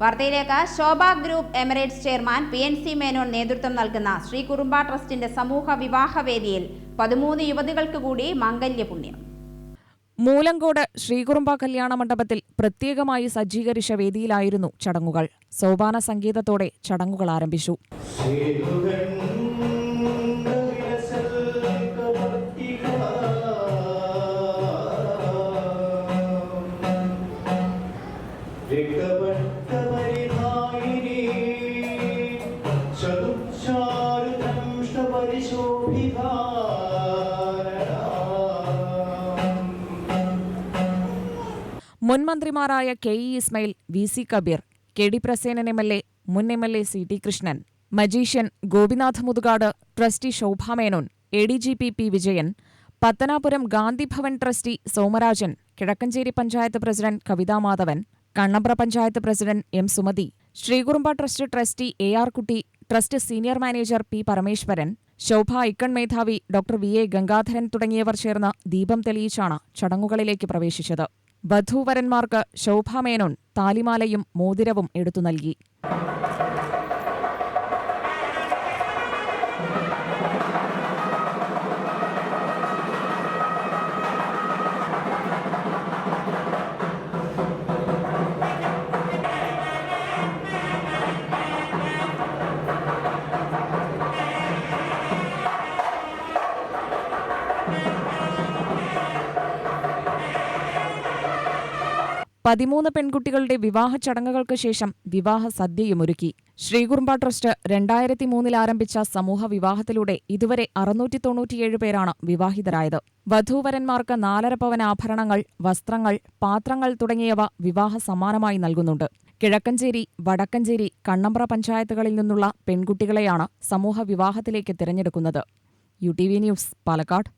വാർത്തയിലേക്ക് Sobha group Emirates chairman P N C Menon നേതൃത്വം നൽകുന്ന ശ്രീ കുറുമ്പ ട്രസ്റ്റിന്റെ സമൂഹ വിവാഹ വേദിയിൽ പതിമൂന്ന് യുവതികൾക്ക് കൂടി മാംഗല്യപുണ്യം മൂലങ്കോട് ശ്രീകുറുമ്പ കല്യാണ മണ്ഡപത്തിൽ പ്രത്യേകമായി സജ്ജീകരിച്ച വേദിയിലായിരുന്നു ചടങ്ങുകൾ. സോപാന സംഗീതത്തോടെ ചടങ്ങുകൾ ആരംഭിച്ചു. മുൻ മന്ത്രിമാരായ K E Ismail V C Kabeer K D Prasenan M L A മുൻ M L A C T Krishnan magician Gopinath Muthukad trustee Shobha Menon A D G P P Vijayan Pathanapuram Gandhi Bhavan trustee Somarajan Kizhakkenchery panchayat president Kavitha Madhavan Kannambra panchayat president M Sumathi Sreekurumba trust trustee A R Kutty trust senior manager P Parameswaran Sobha icon മേധാവി doctor V A Gangadharan തുടങ്ങിയവർ ചേർന്ന് ദീപം തെളിയിച്ചാണ് ചടങ്ങുകളിലേക്ക് പ്രവേശിച്ചത്. വധൂവരന്മാർക്ക് ശോഭാമേനോൻ താലിമാലയും മോതിരവും എടുത്തു നൽകി. പതിമൂന്ന് പെൺകുട്ടികളുടെ വിവാഹ ചടങ്ങുകൾക്ക് ശേഷം വിവാഹ സദ്യയുമൊരുക്കി. ശ്രീകുറുമ്പ ട്രസ്റ്റ് രണ്ടായിരത്തി മൂന്നിൽ ആരംഭിച്ച സമൂഹ വിവാഹത്തിലൂടെ ഇതുവരെ അറുന്നൂറ്റി തൊണ്ണൂറ്റിയേഴ് പേരാണ് വിവാഹിതരായത്. വധൂവരന്മാർക്ക് നാലര പവൻ ആഭരണങ്ങൾ വസ്ത്രങ്ങൾ പാത്രങ്ങൾ തുടങ്ങിയവ വിവാഹ സമ്മാനമായി നൽകുന്നുണ്ട്. കിഴക്കഞ്ചേരി വടക്കഞ്ചേരി കണ്ണമ്പ്ര പഞ്ചായത്തുകളിൽ നിന്നുള്ള പെൺകുട്ടികളെയാണ് സമൂഹ വിവാഹത്തിലേക്ക് തിരഞ്ഞെടുക്കുന്നത്. U T V news Palakkad.